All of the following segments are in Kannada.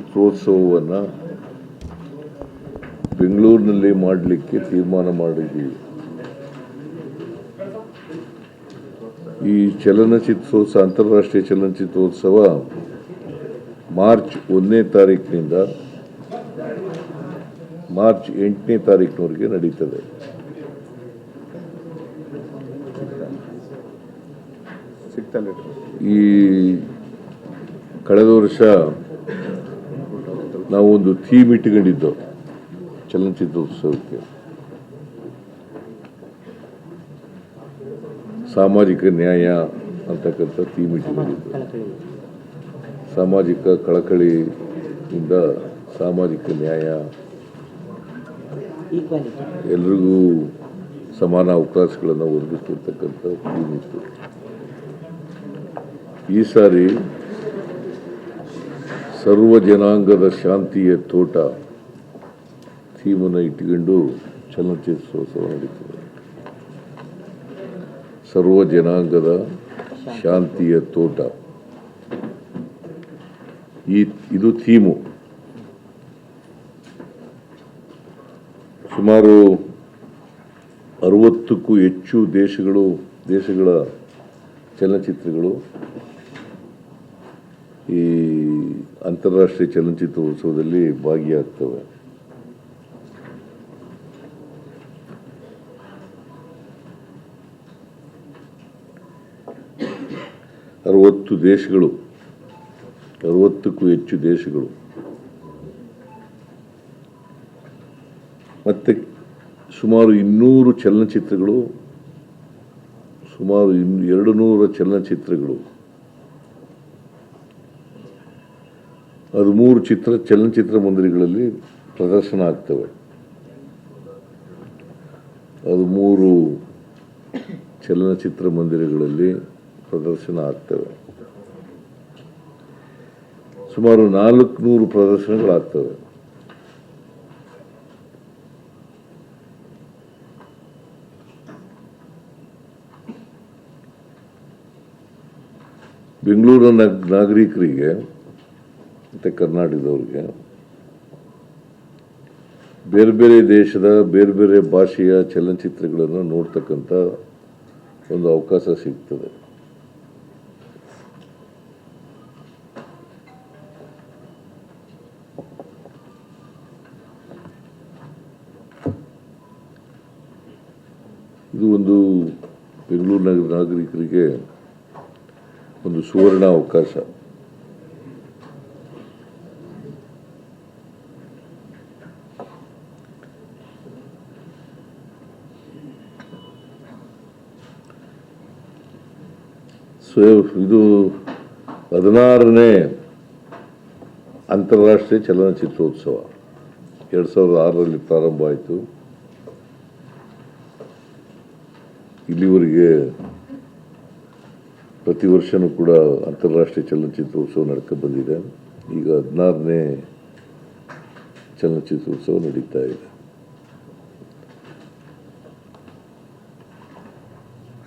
ಚಿತ್ರೋತ್ಸವವನ್ನು ಬೆಂಗಳೂರಿನಲ್ಲಿ ಮಾಡಲಿಕ್ಕೆ ತೀರ್ಮಾನ ಮಾಡಿದ್ದೀವಿ. ಈ ಚಲನಚಿತ್ರೋತ್ಸವ ಅಂತಾರಾಷ್ಟ್ರೀಯ ಚಲನಚಿತ್ರೋತ್ಸವ ಮಾರ್ಚ್ ಒಂದನೇ ತಾರೀಕಿನಿಂದ ಮಾರ್ಚ್ ಎಂಟನೇ ತಾರೀಕಿನವರೆಗೆ ನಡೀತದೆ. ಈ ಕಳೆದ ವರ್ಷ ನಾವು ಒಂದು ಥೀಮ್ ಇಟ್ಟುಕೊಂಡಿದ್ದು ಚಲನಚಿತ್ರೋತ್ಸವಕ್ಕೆ ಸಾಮಾಜಿಕ ನ್ಯಾಯ ಅಂತಕ್ಕಂಥ ಥೀಮ್ ಇಟ್ಟುಕೊಂಡಿದ್ದು ಸಾಮಾಜಿಕ ಕಳಕಳಿಯಿಂದ ಸಾಮಾಜಿಕ ನ್ಯಾಯ ಎಲ್ರಿಗೂ ಸಮಾನ ಅವಕಾಶಗಳನ್ನು ಒದಗಿಸ್ತಿರ್ತಕ್ಕಂಥ ಥೀಮ್ ಇತ್ತು. ಈ ಸಾರಿ ಸರ್ವ ಜನಾಂಗದ ಶಾಂತಿಯ ತೋಟ ಥೀಮನ್ನು ಇಟ್ಟುಕೊಂಡು ಚಲನಚಿತ್ರೋತ್ಸವ ನಡೀತದೆ ಸರ್ವ ಜನಾಂಗದ ಶಾಂತಿಯ ತೋಟ. ಈ, ಇದು ಥೀಮು ಸುಮಾರು ಅರವತ್ತಕ್ಕೂ ಹೆಚ್ಚು ದೇಶಗಳು, ದೇಶಗಳ ಚಲನಚಿತ್ರಗಳು ಈ ಅಂತಾರಾಷ್ಟ್ರೀಯ ಚಲನಚಿತ್ರೋತ್ಸವದಲ್ಲಿ ಭಾಗಿಯಾಗ್ತವೆ. ಅರವತ್ತು ದೇಶಗಳು, ಅರವತ್ತಕ್ಕೂ ಹೆಚ್ಚು ದೇಶಗಳು. ಮತ್ತೆ ಸುಮಾರು ಇನ್ನೂರು ಚಲನಚಿತ್ರಗಳು, ಸುಮಾರು ಇನ್ನು ಎರಡು ನೂರ ಚಲನಚಿತ್ರಗಳು. ಹದಿಮೂರು ಚಿತ್ರ, ಚಲನಚಿತ್ರ ಮಂದಿರಗಳಲ್ಲಿ ಪ್ರದರ್ಶನ ಆಗ್ತವೆ. ಹದಿಮೂರು ಚಲನಚಿತ್ರ ಮಂದಿರಗಳಲ್ಲಿ ಪ್ರದರ್ಶನ ಆಗ್ತವೆ. ಸುಮಾರು ನಾಲ್ಕುನೂರು ಪ್ರದರ್ಶನಗಳಾಗ್ತವೆ. ಬೆಂಗಳೂರಿನ ನಾಗ್- ನಾಗರಿಕರಿಗೆ ಮತ್ತು ಕರ್ನಾಟಕದವ್ರಿಗೆ. ಬೇರೆ ಬೇರೆ ದೇಶದ ಬೇರೆ ಬೇರೆ ಭಾಷೆಯ ಚಲನಚಿತ್ರಗಳನ್ನು ನೋಡ್ತಕ್ಕಂಥ ಒಂದು ಅವಕಾಶ ಸಿಗ್ತದೆ. ಇದು ಒಂದು ಬೆಂಗಳೂರು ನಗರ ನಾಗರಿಕರಿಗೆ ಒಂದು ಸುವರ್ಣ ಅವಕಾಶ. ಇದು ಹದಿನಾರನೇ ಅಂತಾರಾಷ್ಟ್ರೀಯ ಚಲನಚಿತ್ರೋತ್ಸವ. ಎರಡು ಸಾವಿರದ ಆರರಲ್ಲಿ ಪ್ರಾರಂಭ ಆಯಿತು. ಇಲ್ಲಿವರೆಗೆ ಪ್ರತಿ ವರ್ಷವೂ ಕೂಡ ಅಂತಾರಾಷ್ಟ್ರೀಯ ಚಲನಚಿತ್ರೋತ್ಸವ ನಡ್ಕೊ ಬಂದಿದೆ. ಈಗ ಹದಿನಾರನೇ ಚಲನಚಿತ್ರೋತ್ಸವ ನಡೀತಾ ಇದೆ.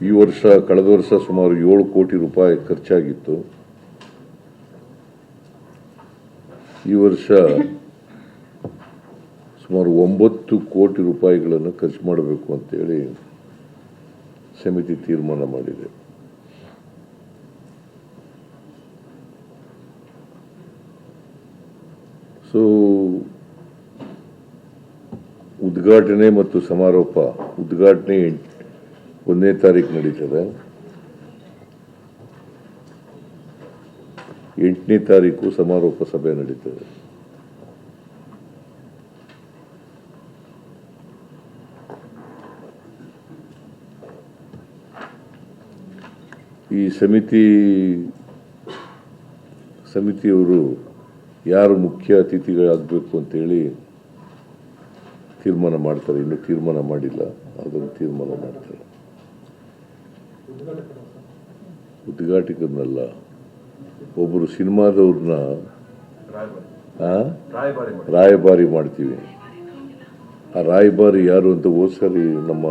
ಈ ವರ್ಷ, ಕಳೆದ ವರ್ಷ ಸುಮಾರು ಏಳು ಕೋಟಿ ರೂಪಾಯಿ ಖರ್ಚಾಗಿತ್ತು. ಈ ವರ್ಷ ಸುಮಾರು ಒಂಬತ್ತು ಕೋಟಿ ರೂಪಾಯಿಗಳನ್ನು ಖರ್ಚು ಮಾಡಬೇಕು ಅಂತೇಳಿ ಸಮಿತಿ ತೀರ್ಮಾನ ಮಾಡಿದೆ. ಸೊ, ಉದ್ಘಾಟನೆ ಮತ್ತು ಸಮಾರೋಪ, ಉದ್ಘಾಟನೆ ಒಂದನೇ ತಾರೀಕು ನಡೀತದೆ. ಎಂಟನೇ ತಾರೀಕು ಸಮಾರೋಪ ಸಭೆ ನಡೀತದೆ. ಈ ಸಮಿತಿ, ಸಮಿತಿಯವರು ಯಾರು ಮುಖ್ಯ ಅತಿಥಿಗಳಾಗಬೇಕು ಅಂತೇಳಿ ತೀರ್ಮಾನ ಮಾಡ್ತಾರೆ. ಇನ್ನೂ ತೀರ್ಮಾನ ಮಾಡಿಲ್ಲ. ಅದನ್ನು ತೀರ್ಮಾನ ಮಾಡ್ತಾರೆ. ಉದ್ಘಾಟಕರನ್ನಲ್ಲ ಒಬ್ಬರು ಸಿನಿಮಾದವ್ರನ್ನ? ರಾಯಭಾರಿ ಮಾಡ್ತೀವಿ. ಆ ರಾಯಭಾರಿ ಯಾರು ಅಂತ ಹೋದ ನಮ್ಮ,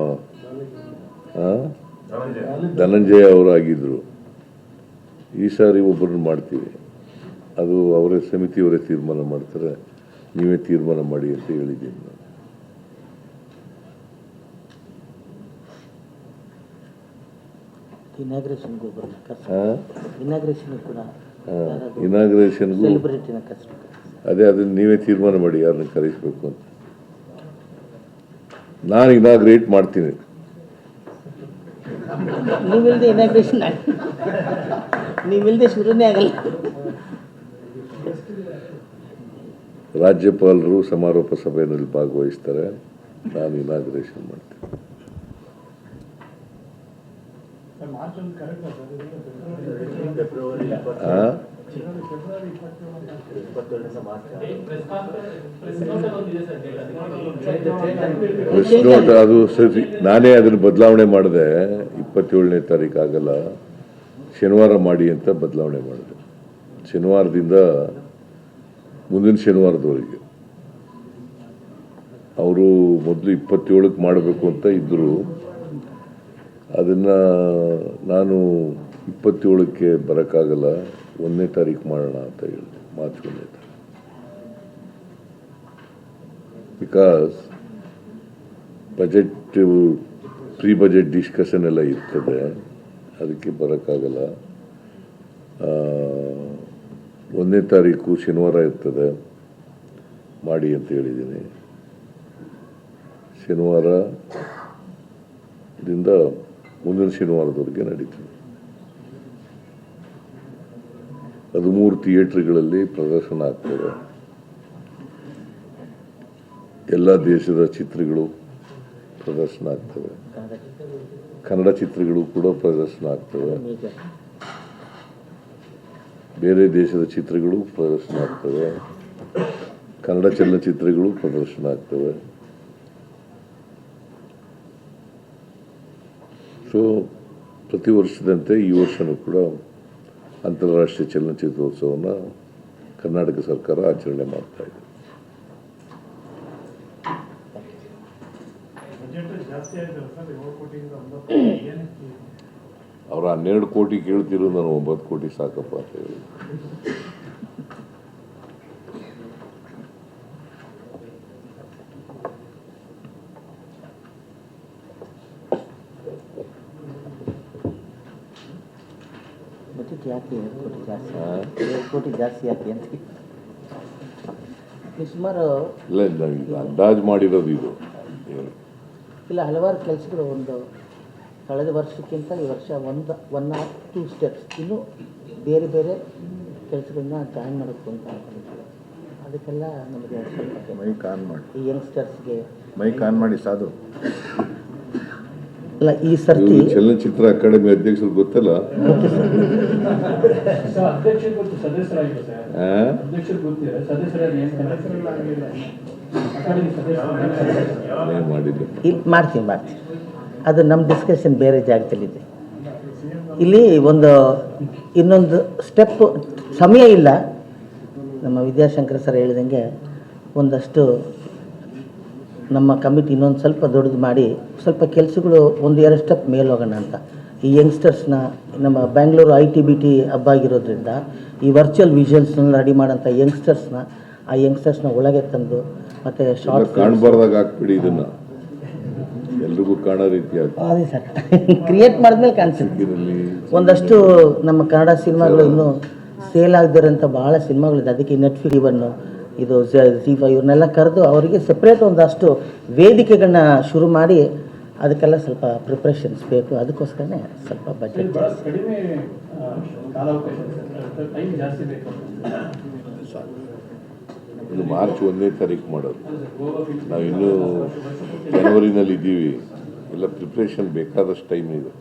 ಆ? ಧನಂಜಯ ಅವರಾಗಿದ್ದರು ಈ ಸಾರಿ ಒಬ್ಬರನ್ನ ಮಾಡ್ತೀವಿ. ಅದು ಅವರೇ ಸಮಿತಿಯವರೇ ತೀರ್ಮಾನ ಮಾಡ್ತಾರೆ. ನೀವೇ ತೀರ್ಮಾನ ಮಾಡಿ ಅಂತ ಹೇಳಿದ್ದೀನಿ ನಾನು. ಇನಾಗ್ರೇಷನ್ಗೂ ಬರಲ್ಲ ಇನಾಗ್ರೇಷನ್ ಕೂಡ ಇನಾಗ್ರೇಷನ್ಗೂ ಸೆಲೆಬ್ರಿಟಿನ ಕಷ್ಟ ಅದೇ ಅದನ್ನ ನೀವೇ ತೀರ್ಮಾನ ಮಾಡಿ ಯಾರನ್ನ ಕರೆಸಬೇಕು ಅಂತ. ನಾನು ಇನಾಗ್ರೇಟ್ ಮಾಡ್ತೀನಿ. ನೀವಿಲ್ದೆ ಇನಾಗ್ರೇಷನ್ ನೀವಿಲ್ದೆ ಶುರುನೇ ಆಗಲ್ಲ. ರಾಜ್ಯಪಾಲರು ಸಮಾರೋಪ ಸಭೆಯಲ್ಲಿ ಭಾಗವಹಿಸ್ತಾರೆ. ನಾನು ಇನಾಗ್ರೇಷನ್ ಮಾಡ್ತೀನಿ ಆ? ಪ್ರೆಸ್ ನೋಟ್ ಅದು ಸರಿ ನಾನೇ ಅದನ್ನು ಬದಲಾವಣೆ ಮಾಡಿದೆ. ಇಪ್ಪತ್ತೇಳನೇ ತಾರೀಕು ಆಗಲ್ಲ. ಶನಿವಾರ ಮಾಡಿ ಅಂತ ಬದಲಾವಣೆ ಮಾಡಿದೆ. ಶನಿವಾರದಿಂದ ಮುಂದಿನ ಶನಿವಾರದವರೆಗೆ. ಅವರು ಮೊದಲು ಇಪ್ಪತ್ತೇಳಕ್ಕೆ ಮಾಡಬೇಕು ಅಂತ ಇದ್ದರು. ಅದನ್ನು ನಾನು ಇಪ್ಪತ್ತೇಳಕ್ಕೆ ಬರೋಕ್ಕಾಗಲ್ಲ, ಒಂದನೇ ತಾರೀಕು ಮಾಡೋಣ ಅಂತ ಹೇಳಿದೆ, ಮಾರ್ಚ್ ಒಂದನೇ ತಾರೀಕು because budget pre budget discussion ಎಲ್ಲ ಇರ್ತದೆ, ಅದಕ್ಕೆ ಬರೋಕ್ಕಾಗಲ್ಲ. ಒಂದನೇ ತಾರೀಕು ಶನಿವಾರ ಇರ್ತದೆ, ಮಾಡಿ ಅಂತ ಹೇಳಿದ್ದೀನಿ. ಶನಿವಾರದಿಂದ ಮುಂದಿನ ಶನಿವಾರದವರೆಗೆ ನಡೀತದೆ. ಹದಿಮೂರು ಥಿಯೇಟ್ರ್ಗಳಲ್ಲಿ ಪ್ರದರ್ಶನ ಆಗ್ತದೆ. ಎಲ್ಲ ದೇಶದ ಚಿತ್ರಗಳು ಪ್ರದರ್ಶನ ಆಗ್ತವೆ. ಕನ್ನಡ ಚಿತ್ರಗಳು ಕೂಡ ಪ್ರದರ್ಶನ ಆಗ್ತವೆ. ಬೇರೆ ದೇಶದ ಚಿತ್ರಗಳು ಪ್ರದರ್ಶನ ಆಗ್ತವೆ. ಕನ್ನಡ ಚಲನಚಿತ್ರಗಳು ಪ್ರದರ್ಶನ ಆಗ್ತವೆ. ಸೊ ಪ್ರತಿ ವರ್ಷದಂತೆ ಈ ವರ್ಷವೂ ಕೂಡ ಅಂತಾರಾಷ್ಟ್ರೀಯ ಚಲನಚಿತ್ರೋತ್ಸವವನ್ನು ಕರ್ನಾಟಕ ಸರ್ಕಾರ ಆಚರಣೆ ಮಾಡ್ತಾ ಇದೆ. ಅವ್ರು ಹನ್ನೆರಡು ಕೋಟಿ ಕೇಳ್ತಿರೋ ನಾನು ಒಂಬತ್ತು ಕೋಟಿ ಸಾಕಪ್ಪ ಅಂತ ಹೇಳಿ. ಬಜೆಟ್ ಯಾಕೆ ಎರಡು ಕೋಟಿ ಜಾಸ್ತಿ? ಎರಡು ಕೋಟಿ ಜಾಸ್ತಿ ಯಾಕೆ ಅಂತ? ಸುಮಾರು ಇಲ್ಲ ಅಂದಾಜು ಮಾಡಿರೋದು ಇದು. ಇಲ್ಲ ಹಲವಾರು ಕೆಲಸಗಳು ಒಂದು ಕಳೆದ ವರ್ಷಕ್ಕಿಂತ ಈ ವರ್ಷ ಒಂದು ಒನ್ ಆರ್ ಟೂ ಸ್ಟೆಪ್ಸ್ ಇನ್ನೂ ಬೇರೆ ಬೇರೆ ಕೆಲಸಗಳನ್ನ ಜಾಯಿನ್ ಮಾಡಬೇಕು ಅಂತ ಅನ್ಕೊಂಡಿದ್ದೀವಿ. ಅದಕ್ಕೆಲ್ಲ ನಮಗೆ ಸ್ವಲ್ಪ ಮೈಕ್ ಆನ್ ಮಾಡಿ. ಈ ಯಂಗ್ಸ್ಟರ್ಸ್ಗೆ ಮೈಕ್ ಆನ್ ಮಾಡಿ ಸಾಧು. ಅಲ್ಲ ಈ ಸರ್ತಿ ಚಲನಚಿತ್ರ ಅಕಾಡೆಮಿ ಅಧ್ಯಕ್ಷರು ಗೊತ್ತಲ್ಲ? ಇಲ್ಲಿ ಮಾಡ್ತೀನಿ ಮಾಡ್ತೀನಿ. ಅದು ನಮ್ಮ ಡಿಸ್ಕಷನ್ ಬೇರೆ ಜಾಗದಲ್ಲಿದೆ ಇಲ್ಲಿ ಒಂದು ಇನ್ನೊಂದು ಸ್ಟೆಪ್ ಸಮಯ ಇಲ್ಲ. ನಮ್ಮ ವಿದ್ಯಾಶಂಕರ್ ಸರ್ ಹೇಳಿದಂಗೆ ಒಂದಷ್ಟು ನಮ್ಮ ಕಮಿಟಿ ಇನ್ನೊಂದು ಸ್ವಲ್ಪ ದೊಡ್ಡದು ಮಾಡಿ ಸ್ವಲ್ಪ ಕೆಲಸಗಳು ಒಂದು ಎರಡು ಸ್ಟೆಪ್ ಮೇಲೆ ಹೋಗೋಣ ಅಂತ. ಈ ಯಂಗ್ಸ್ಟರ್ಸ್ನ ನಮ್ಮ Bangalore I T B T ಹಬ್ಬ ಆಗಿರೋದ್ರಿಂದ ಈ ವರ್ಚುವಲ್ ವಿಷನ್ಸ್ನ ರೆಡಿ ಮಾಡೋಂಥ ಯಂಗ್ಸ್ಟರ್ಸ್ನ ಆ ಯಂಗ್ಸ್ಟರ್ಸ್ನ ಒಳಗೆ ತಂದು ಮತ್ತು ಶಾರ್ಟ್ ಕಾಣ್ಬಾರ್ದಾಗ ಇದನ್ನು ಇದನ್ನ. ಎಲ್ರಿಗೂ ಕಾಣೋ ರೀತಿ ಹಾಕಿ ಅದೇ ಸರ್ ಕ್ರಿಯೇಟ್ ಮಾಡಿದ್ಮೇಲೆ ಕಾಣಿಸುತ್ತೆ ಒಂದಷ್ಟು ನಮ್ಮ ಕನ್ನಡ ಸಿನಿಮಾಗಳು ಇನ್ನೂ ಸೇಲ್ ಆಗದಿರೋಂಥ ಭಾಳ ಸಿನಿಮಾಗಳಿದೆ. ಅದಕ್ಕೆ ನೆಟ್ಫ್ಲಿಕ್ಸ್ ಇವನ್ನು ಇದು ಜಿ ಫೈ ಇವ್ರನ್ನೆಲ್ಲ ಕರೆದು ಅವರಿಗೆ ಸಪ್ರೇಟ್ ಒಂದಷ್ಟು ವೇದಿಕೆಗಳನ್ನ ಶುರು ಮಾಡಿ ಅದಕ್ಕೆಲ್ಲ ಸ್ವಲ್ಪ ಪ್ರಿಪ್ರೇಷನ್ಸ್ ಬೇಕು. ಅದಕ್ಕೋಸ್ಕರನೇ ಸ್ವಲ್ಪ ಬಜೆಟ್ ಜಾಸ್ತಿ. ಕಡಿಮೆ ಆ, ಟೈಮ್ ಜಾಸ್ತಿ ಬೇಕು ಇದು ಮಾರ್ಚ್ ಒಂದನೇ ತಾರೀಕು ಮಾಡೋದು. ನಾವು ಇನ್ನೂ ಜನವರಿನಲ್ಲಿ ಇದ್ದೀವಿ. ಎಲ್ಲ ಪ್ರಿಪ್ರೇಷನ್ ಬೇಕಾದಷ್ಟು ಟೈಮ್ ಇದೆ.